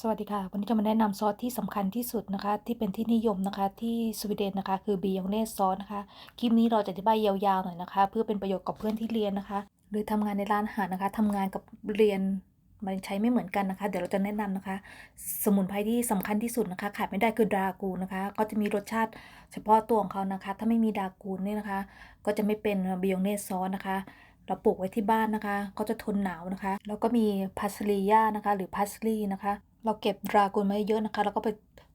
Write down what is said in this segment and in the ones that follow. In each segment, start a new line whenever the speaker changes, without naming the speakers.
สวัสดีค่ะ วันนี้จะมาแนะนำซอสที่สำคัญที่สุดนะคะ ที่เป็นที่นิยมนะคะที่สวีเดนนะคะ คือบิยองเนสซอสนะคะ คลิปนี้เราจะอธิบายยาวๆหน่อยนะคะ เพื่อเป็นประโยชน์กับเพื่อนที่เรียนนะคะ หรือทำงานในร้านอาหารนะคะทำงานกับเรียนมันใช้ไม่เหมือนกันนะคะ เดี๋ยวเราจะแนะนำนะคะ สมุนไพรที่สำคัญที่สุดนะคะ ขาดไม่ได้คือดรากูนะคะ ก็จะมีรสชาติเฉพาะตัวของเขานะคะ ถ้าไม่มีดรากูนเนี่ยนะคะ ก็จะไม่เป็นบิยองเนสซอสนะคะเราปลูกไว้ที่บ้านนะคะ ก็จะทนหนาวนะคะ แล้วก็มีพัสลีย่านะคะ หรือพัสลีนะคะ เราเก็บดรากูนมาเยอะนะคะ แล้วก็ไป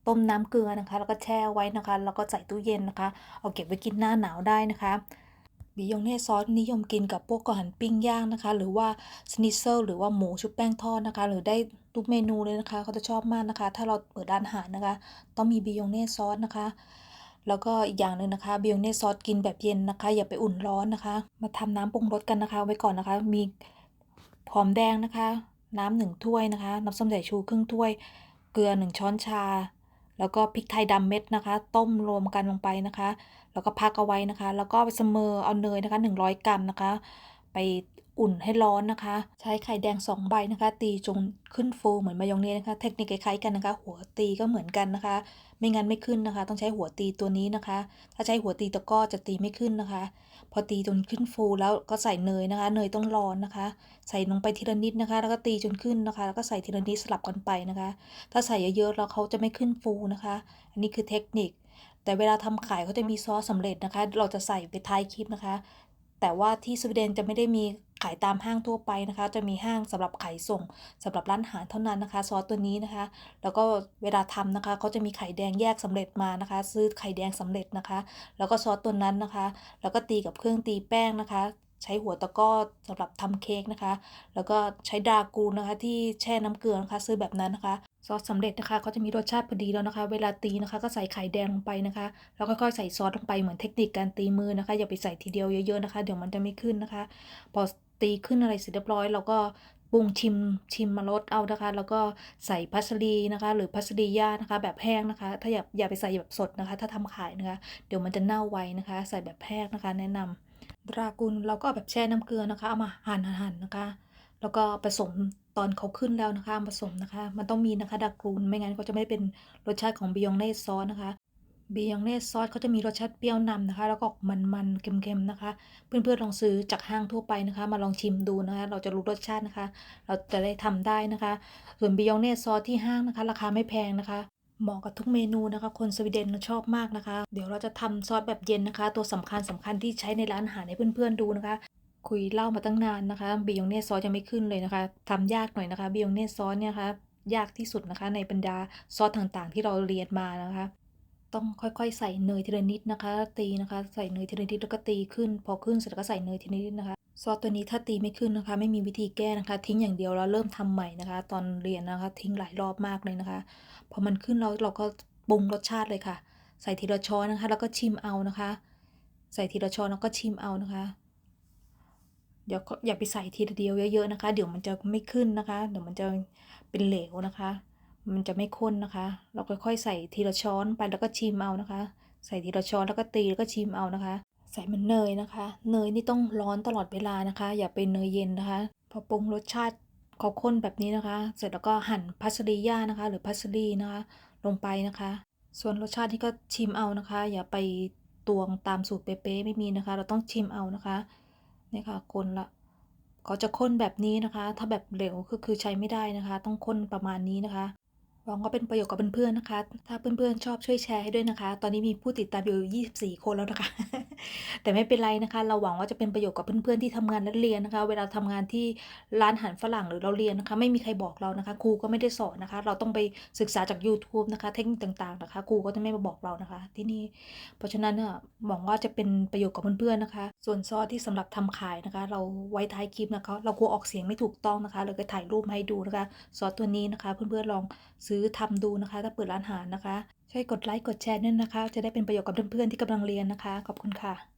ต้มน้ำเกลือนะคะ แล้วก็แช่ไว้นะคะ แล้วก็ใส่ตู้เย็นนะคะ เอาเก็บไว้กินหน้าหนาวได้นะคะบิยองเน่ซอสนิยมกินกับพวกอาหารปิ้งย่างนะคะ หรือว่าสนิเซลหรือว่าหมูชุบแป้งทอดนะคะ หรือได้ทุกเมนูเลยนะคะเขาจะชอบมากนะคะ ถ้าเราเปิดร้านอาหารนะคะ ต้องมีบิยองเน่ซอสนะคะ แล้วก็อีกอย่างหนึ่งนะคะบิยองเน่ซอสกินแบบเย็นนะคะ อย่าไปอุ่นร้อนนะคะ มาทำน้ำปรุงรสกันนะคะ ไว้ก่อนนะคะ มีหอมแดงนะคะ น้ำหนึ่งถ้วยนะคะ น้ำส้มสายชูครึ่งถ้วย เกลือหนึ่งช้อนชา แล้วก็พริกไทยดำเม็ดนะคะ ต้มรวมกันลงไปนะคะ แล้วก็พักเอาไว้นะคะ แล้วก็ไปเสมอเอาเนยนะคะ 100 กรัมนะคะ ไปอุ่นให้ร้อนนะคะ ใช้ไข่แดง 2 ใบนะคะ ตีจนขึ้นฟูเหมือนมายองเนสนะคะ เทคนิคคล้ายๆกันนะคะ หัวตีก็เหมือนกันนะคะ ไม่งั้นไม่ขึ้นนะคะ ต้องใช้หัวตีตัวนี้นะคะ ถ้าใช้หัวตีตะก้อจะตีไม่ขึ้นนะคะ พอตีจนขึ้นฟูแล้วก็ใส่เนยนะคะ เนยต้องร้อนนะคะ ใส่ลงไปทีละนิดนะคะ แล้วก็ตีจนขึ้นนะคะ แล้วก็ใส่ทีละนิดสลับกันไปนะคะ ถ้าใส่เยอะๆแล้วเขาจะไม่ขึ้นฟูนะคะ อันนี้คือเทคนิคแต่เวลาทำขายเขาจะมีซอสสำเร็จนะคะ เราจะใส่ไปท้ายคลิปนะคะ แต่ว่าที่สวีเดนจะไม่ได้มีขายตามห้างทั่วไปนะคะ จะมีห้างสำหรับขายส่งสำหรับร้านอาหารเท่านั้นนะคะ ซอสตัวนี้นะคะ แล้วก็เวลาทำนะคะเขาจะมีไข่แดงแยกสำเร็จมานะคะ ซื้อไข่แดงสำเร็จนะคะ แล้วก็ซอสตัวนั้นนะคะ แล้วก็ตีกับเครื่องตีแป้งนะคะ ใช้หัวตะก้อสำหรับทำเค้กนะคะ แล้วก็ใช้ดรากูนนะคะ ที่แช่น้ำเกลือนะคะ ซื้อแบบนั้นนะคะ ซอสสำเร็จนะคะเขาจะมีรสชาติพอดีแล้วนะคะ เวลาตีนะคะ ก็ใส่ไข่แดงลงไปนะคะ แล้วค่อยๆใส่ซอสลงไปเหมือนเทคนิคการตีมือนะคะ อย่าไปใส่ทีเดียวเยอะๆนะคะ เดี๋ยวมันจะไม่ขึ้นนะคะ พอตีขึ้นอะไรเสร็จเรียบร้อยเราก็ปรุงชิมชิมมาลดเอานะคะ แล้วก็ใส่พัสลีนะคะ หรือพัสลีย่านะคะ แบบแห้งนะคะ ถ้าอย่าอย่าไปใส่แบบสดนะคะ ถ้าทำขายนะคะ เดี๋ยวมันจะเน่าไวนะคะ ใส่แบบแห้งนะคะ แนะนำดรากูนเราก็เอาแบบแช่น้ำเกลือนะคะ เอามาหั่นหั่นนะคะ แล้วก็ผสม ตอนเขาขึ้นแล้วนะคะผสมนะคะ มันต้องมีนะคะดรากูนไม่งั้นก็จะไม่เป็นรสชาติของบิยองเนสซอสนะคะบิยองเนสซอสเขาจะมีรสชาติเปรี้ยวนำนะคะ แล้วก็มันๆเค็มๆนะคะ เพื่อนๆลองซื้อจากห้างทั่วไปนะคะ มาลองชิมดูนะคะ เราจะรู้รสชาตินะคะ เราจะได้ทำได้นะคะ ส่วนบิยองเนสซอสที่ห้างนะคะ ราคาไม่แพงนะคะ เหมาะกับทุกเมนูนะคะ คนสวีเดนชอบมากนะคะ เดี๋ยวเราจะทำซอสแบบเย็นนะคะ ตัวสำคัญสำคัญที่ใช้ในร้านอาหารให้เพื่อนๆดูนะคะ คุยเล่ามาตั้งนานนะคะบิยองเนสซอสยังไม่ขึ้นเลยนะคะทำยากหน่อยนะคะบิยองเนสซอสเนี่ยคะยากที่สุดนะคะในบรรดาซอสต่างๆ ที่เราเรียนมานะคะ ต้องค่อยๆ ใส่เนยทีละนิดนะคะ ตีนะคะ ใส่เนยทีละนิดแล้วก็ตีขึ้น พอขึ้นเสร็จก็ใส่เนยทีละนิดนะคะซอสตัวนี้ถ้าตีไม่ขึ้นนะคะ ไม่มีวิธีแก้นะคะ ทิ้งอย่างเดียวแล้วเริ่มทำใหม่นะคะ ตอนเรียนนะคะ ทิ้งหลายรอบมากเลยนะคะ พอมันขึ้นแล้วเราก็ปรุงรสชาติเลยค่ะ ใส่ทีละช้อนนะคะ แล้วก็ชิมเอานะคะ ใส่ทีละช้อนแล้วก็ชิมเอานะคะ เดี๋ยวอย่าไปใส่ทีเดียวเยอะๆนะคะ เดี๋ยวมันจะไม่ขึ้นนะคะ เดี๋ยวมันจะเป็นเหลวนะคะ มันจะไม่ข้นนะคะ เราค่อยๆใส่ทีละช้อนไปแล้วก็ชิมเอานะคะ ใส่ทีละช้อนแล้วก็ตีแล้วก็ชิมเอานะคะ ใส่มันเนยนะคะ เนยนี่ต้องร้อนตลอดเวลานะคะ อย่าเป็นเนยเย็นนะคะ พอปรุงรสชาติเขาข้นแบบนี้นะคะ เสร็จแล้วก็หั่นพัสลีย่านะคะ หรือพัสลีนะคะ ลงไปนะคะ ส่วนรสชาติที่ก็ชิมเอานะคะ อย่าไปตวงตามสูตรเป๊ะๆไม่มีนะคะ เราต้องชิมเอานะคะ นี่ค่ะคนละเขาจะค้นแบบนี้นะคะ ถ้าแบบเหลวก็คือใช้ไม่ได้นะคะ ต้องค้นประมาณนี้นะคะ หวังว่าเป็นประโยชน์กับเพื่อนๆนะคะ ถ้าเพื่อนๆชอบช่วยแชร์ให้ด้วยนะคะ ตอนนี้มีผู้ติดตามอยู่ 24 คนแล้วนะคะ แต่ไม่เป็นไรนะคะ เราหวังว่าจะเป็นประโยชน์กับเพื่อนๆที่ทำงานและเรียนนะคะ เวลาทำงานที่ร้านอาหารฝรั่งหรือเราเรียนนะคะ ไม่มีใครบอกเรานะคะ ครูก็ไม่ได้สอนนะคะ เราต้องไปศึกษาจาก YouTube นะคะ เทคนิคต่างๆนะคะ ครูก็จะไม่มาบอกเรานะคะ ที่นี่ เพราะฉะนั้นเนี่ยหวังว่าจะเป็นประโยชน์กับเพื่อนๆนะคะ ส่วนซอสที่สำหรับทำขายนะคะ เราไว้ท้ายคลิปนะคะ เรากลัวออกเสียงไม่ถูกต้องนะคะ เราก็ถ่ายรูปให้ดูนะคะ ซอสตัวนี้นะคะ เพื่อนๆลองซื้ออทำดูนะคะ ถ้าเปิดร้านอาหารนะคะ ช่วยกดไลค์กดแชร์ด้วยนะคะ จะได้เป็นประโยชน์กับเพื่อนๆที่กำลังเรียนนะคะ ขอบคุณค่ะ